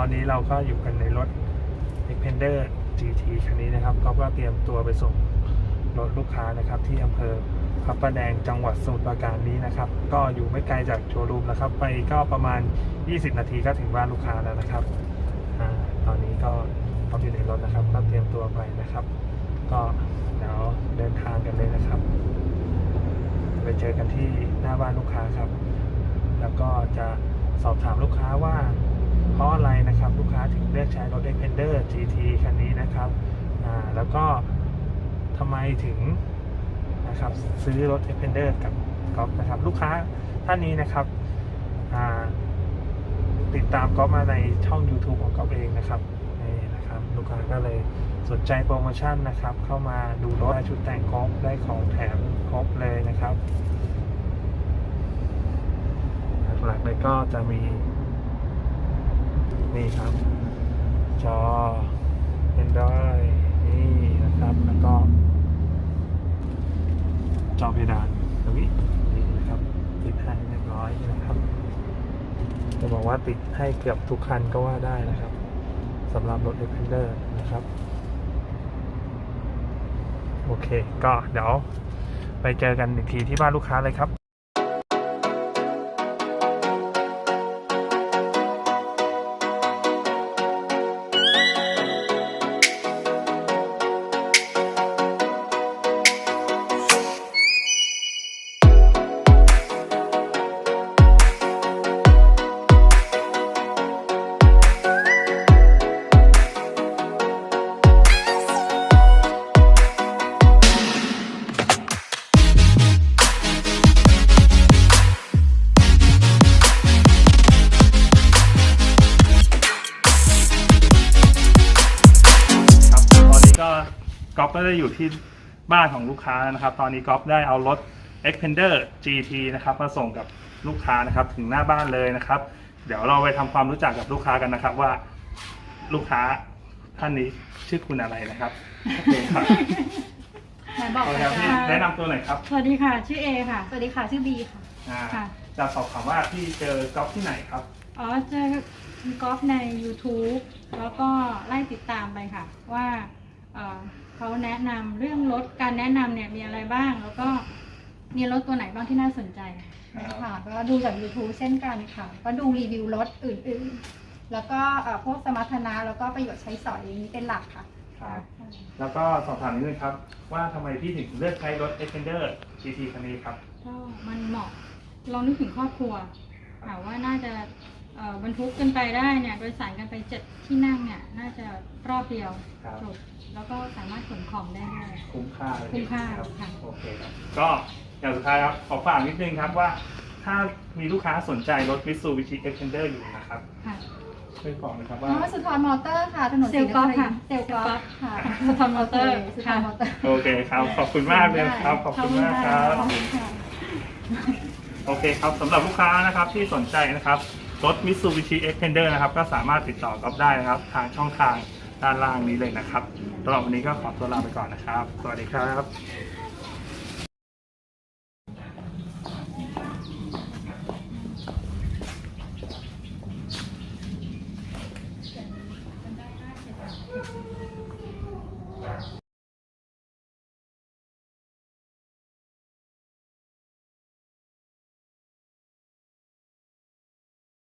อนนี้เราก็อยู่กันในรถ Expander GT คันนี้นะครับก็ก็เตรียมตัวไปส่งรถลูกค้านะครับ ที่อำเภอพระประแดงจังหวัดสมุทรปราการนี้นะครับ ก็อยู่ไม่ไกลจากโชว์รูมนะครับ ไปก็ประมาณ 20 นาทีก็ถึงบ้านลูกค้าแล้วนะครับอตอนนี้ก็พร้อมอยู่ในรถนะครับ ก็เตรียมตัวไปนะครับ ก็เดี๋ยวเดินทางกันเลยนะครับ ไปเจอกันที่หน้าบ้านลูกค้าครับ แล้วก็จะสอบถามลูกค้าว่า เพราะอะไรนะครับลูกค้าถึงเลือกใช้รถ Expander GT คันนี้นะครับแล้วก็ทำไมถึงนะครับซื้อรถ Expander กับก๊อฟนะครับลูกค้าท่านนี้นะครับติดตามก๊อฟมาในช่อง YouTube ของก๊อฟเองนะครับนี่นะครับลูกค้าก็เลยสนใจโปรโมชั่นนะครับ เข้ามาดูรถชุดแต่งครบได้ของแถมครบเลยนะครับ หลักๆเลยก็จะมี นี่ครับ จอ Android นี่นะครับ แล้วก็ จอเพดานตรงนี้นี่นะครับ ติดให้เรียบร้อยนะครับ จะบอกว่าติดให้เกือบทุกคันก็ว่าได้นะครับสำหรับรถ Defender นะครับ โอเค ก็เดี๋ยวไปเจอกันอีกทีที่บ้านลูกค้าเลยครับ ก๊อฟก็ได้อยู่ที่บ้านของลูกค้าแล้วนะครับ ตอนนี้ก๊อฟได้เอารถ Expander GT นะครับมาส่งกับลูกค้านะครับถึงหน้าบ้านเลยนะครับ เดี๋ยวเราไปทำความรู้จักกับลูกค้ากันนะครับว่าลูกค้าท่านนี้ชื่อคุณอะไรนะครับโอเคครับไหนบอกเอาเลละยครับพี่ค่ะแนะนำตัวหน่อยครับสวัสดีค่ะ ชื่อเอค่ะ สวัสดีค่ะ ชื่อบีค่ะ อ่าค่ะ จะสอบถามว่าพี่เจอก๊อฟที่ไหนครับ อ๋อเจอคุณกอล์ฟใน YouTube แล้วก็ไล่ติดตามไปค่ะ ว่าเอ่อ เขาแนะนำเรื่องรถการแนะนำเนี่ยมีอะไรบ้าง แล้วก็มีรถตัวไหนบ้างที่น่าสนใจ ค่ะก็ดูจาก YouTube เช่นกันค่ะ ก็ดูรีวิวรถอื่นๆ แล้วก็เอ่อพวกสมรรถนะแล้วก็ประโยชน์ใช้สอยอย่างนี้เป็นหลักค่ะ ครับ แล้วก็สอบถามนิดนึงครับ ว่าทำไมพี่ถึงเลือกใช้รถ Expander GT คันนี้ครับ ก็มันเหมาะลองนึกถึงครอบครัวถามว่าน่าจะเอ่อ บรรทุกกันไปได้เนี่ยโดยสารกันไปเจ็ดที่นั่งเนี่ยน่าจะรอบเดียวครับ จบแล้วก็สามารถขนของได้ด้วย คุ้มค่าเลยคุ้มค่ารับค่ะ โอเคครับ ก็อย่างสุดท้ายครับขอฝากนิดนึงครับว่า ถ้ามีลูกค้าสนใจรถ Mitsubishi Expander อยู่นะครับค่ะช่วยบอกหนะครับอ๋ว่าอสุธรมอเตอร์ค่ะ ถนนเซลล์กอล์ฟค่ะเซลล์กอล์ฟค่ะสุธรมอเตอร์โคสุธรมอเตอร์โอเคครับ ขอบคุณมากเลยครับ ขอบคุณมากครับ ขอบคุณค่ะ โอเคครับสำหรับลูกค้านะครับที่สนใจนะครับ รถ Mitsubishi Xpander นะครับ ก็สามารถติดต่อกับได้นะครับ ทางช่องทางด้านล่างนี้เลยนะครับสำหรับวันนี้ก็ขอตัวลาไปก่อนนะครับ สวัสดีครับ